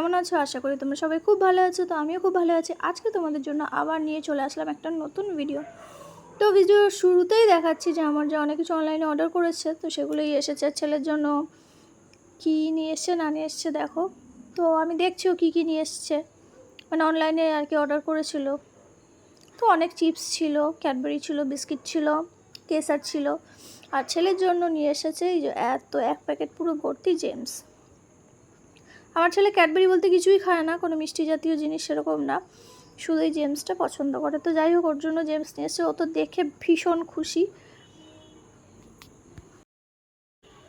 কেমন আছো? আশা করি তোমরা সবাই খুব ভালো আছো, তো আমিও খুব ভালো আছি। আজকে তোমাদের জন্য আবার নিয়ে চলে আসলাম একটা নতুন ভিডিও তো ভিডিও শুরুতেই দেখাচ্ছি যে আমার যে অনেক কিছু অনলাইনে অর্ডার করেছে, তো সেগুলোই এসেছে ছেলের জন্য। কী নিয়ে এসছে, না নিয়ে এসছে দেখো। তো আমি দেখছিও কী কী নিয়ে এসছে। মানে অনলাইনে আর কি অর্ডার করেছিল। তো অনেক চিপস ছিল ক্যাডবেরি ছিল বিস্কিট ছিল, কেসার ছিল। আর ছেলের জন্য নিয়ে এসেছে এই যে এত এক প্যাকেট পুরো ভর্তি জেমস আমার ছেলে ক্যাডবেরি বলতে কিছুই খায় না, কোনো মিষ্টি জাতীয় জিনিস সেরকম না। শুধু এই জেমসটা পছন্দ করে। তো যাই হোক, ওর জন্য জেমস নিয়ে এসে ও তো দেখে ভীষণ খুশি।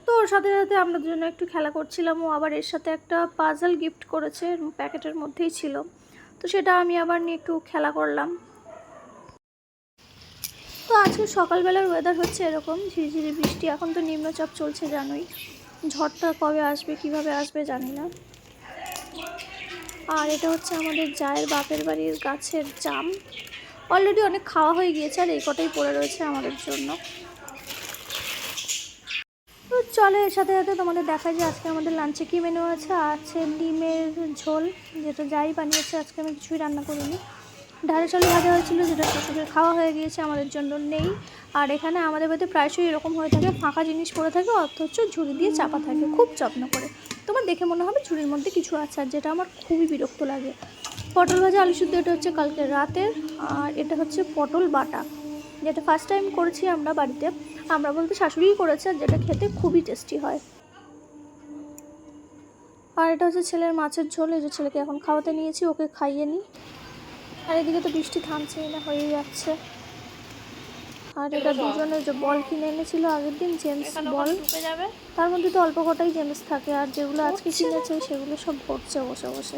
তো ওর সাথে সাথে আমরা দুজনে একটু খেলা করছিলাম। ও আবার এর সাথে একটা পাজল গিফট করেছে প্যাকেটের মধ্যেই ছিল। তো সেটা আমি আবার নিয়ে একটু খেলা করলাম। তো আজকে সকালবেলার ওয়েদার হচ্ছে এরকম, ঝিরিঝিরি বৃষ্টি। এখন তো নিম্নচাপ চলছে, জানোই। ঝড়টা কবে আসবে, কীভাবে আসবে জানি না। আর এটা হচ্ছে আমাদের জায়ের বাপের বাড়ির গাছের জাম। অলরেডি অনেক খাওয়া হয়ে গিয়েছে আর এই কটাই পড়ে রয়েছে আমাদের জন্য। তো চলে এর সাথে সাথে তোমাদের দেখা যায় আজকে আমাদের লাঞ্চে কী মেনু আছে। আছে ডিমের ঝোল, যেটা যাই বানিয়েছে। আজকে আমি কিছুই রান্না করিনি। ঢালে চালু ভাজা হয়েছিল, যেটা শ্বশুরের খাওয়া হয়ে গিয়েছে, আমাদের জন্য নেই। আর এখানে আমাদের বাড়িতে প্রায়শই এরকম হয়ে থাকে, ফাঁকা জিনিস পড়ে থাকে, অথচ ঝুড়ি দিয়ে চাপা থাকে, খুব যত্ন করে। তোমার দেখে মনে হবে ঝুড়ির মধ্যে কিছু আছে, আর যেটা আমার খুবই বিরক্ত লাগে। পটল ভাজা, আলু শুদ্ধ এটা হচ্ছে কালকে রাতের, আর এটা হচ্ছে পটল বাটা। যেটা ফার্স্ট টাইম করেছি আমরা বাড়িতে, আমরা বলতে শাশুড়িই করেছে, আর যেটা খেতে খুবই টেস্টি হয়। আর এটা হচ্ছে ছেলের মাছের ঝোল, এই যে ছেলেকে এখন খাওয়াতে নিয়েছি, ওকে খাইয়ে নিই। আর এদিকে তো বৃষ্টি থামছেই না হয়েই যাচ্ছে। আর এটা দুজনে যে বল কিনে এনেছিল আগের দিন জেমস বল তার মধ্যে তো অল্প কটাই জেমস থাকে আর যেগুলো আজকে কিনেছে সেগুলো সব ভরছে বসে বসে।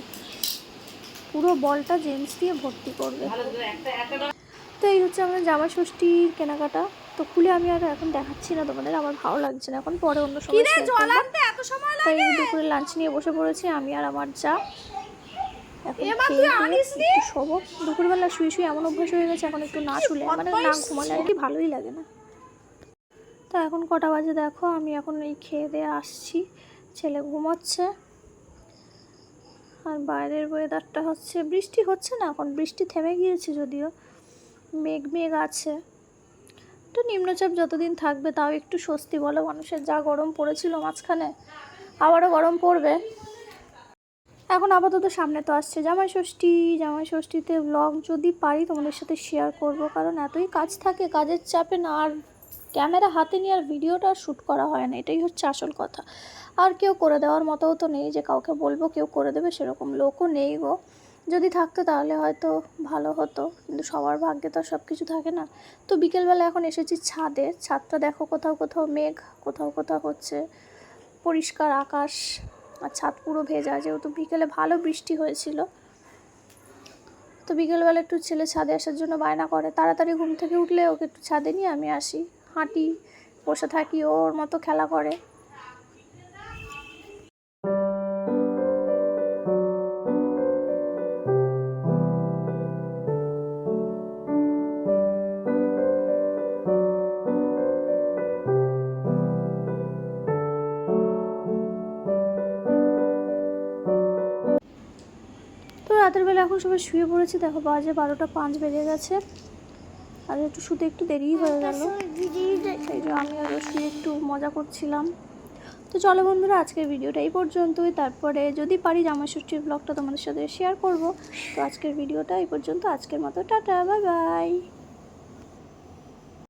পুরো বলটা জেমস দিয়ে ভর্তি করবে। তো এই হচ্ছে আমাদের জামা ষষ্ঠীর কেনাকাটা। তো খুলে আমি আর এখন দেখাচ্ছি না তোমাদের আমার ভালো লাগছে না এখন পরে অন্য সময় তাই দুপুরে লাঞ্চ নিয়ে বসে পড়েছি আমি আর আমার যা। এখন খেয়ে দিয়ে একটু শোবো। দুপুরবেলা শুয়ে শুয়ে এমন অভ্যাস হয়ে গেছে এখন একটু না শুলে মানে না ঘুমালে আর কি ভালোই লাগে না। তো এখন কটা বাজে দেখো আমি এখন এই খেয়ে দিয়ে আসছি। ছেলে ঘুমাচ্ছে। আর বাইরের ওয়েদারটা হচ্ছে বৃষ্টি হচ্ছে না এখন? বৃষ্টি থেমে গিয়েছে যদিও। মেঘ মেঘ আছে। তো নিম্নচাপ যতদিন থাকবে তাও একটু স্বস্তি বলো। মানুষের যা গরম পড়েছিল মাঝখানে আবারও গরম পড়বে। এখন আপাতত সামনে তো আসছে। জামাই ষষ্ঠী, জামাই ষষ্ঠীতে ব্লগ যদি পারি তোমাদের সাথে শেয়ার করব, কারণ এতই কাজ থাকে, কাজের চাপে না, আর ক্যামেরা হাতে নিয়ে আর ভিডিওটা শ্যুট করা হয় না, এটাই হচ্ছে আসল কথা। আর কেউ করে দেওয়ার মতোও তো নেই যে কাউকে বলব কেউ করে দেবে, সেরকম লোকও নেই গো। যদি থাকতো তাহলে হয়তো ভালো হতো, কিন্তু সবার ভাগ্যে তো সব কিছু থাকে না। তো বিকেলবেলা এখন এসেছি ছাদে, ছাদটা দেখো কোথাও কোথাও মেঘ, কোথাও কোথাও হচ্ছে পরিষ্কার আকাশ আর ছাদ পুরো ভেজা, যেহেতু বিকেলে ভালো বৃষ্টি হয়েছিল। তো বিকেলবেলা একটু ছেলে ছাদে আসার জন্য বায়না করে, তাড়াতাড়ি ঘুম থেকে উঠলে ওকে একটু ছাদে নিয়ে আমি আসি। হাঁটি, বসে থাকি, ওর মতো খেলা করে। রাতের বেলা এখন সবাই শুয়ে পড়েছি। দেখো বাজে বারোটা পাঁচ বেজে গেছে। আর একটু শুতে একটু দেরিই হয়ে গেল। সেই জন্য আমি আরও শুয়ে একটু মজা করছিলাম। তো চলো বন্ধুরা, আজকের ভিডিওটা এই পর্যন্তই। তারপরে যদি পারি জামাই ষষ্ঠীর ব্লগটা তোমাদের সাথে শেয়ার করব। তো আজকের ভিডিওটা এই পর্যন্ত। আজকের মতো, টাটা বাই বাই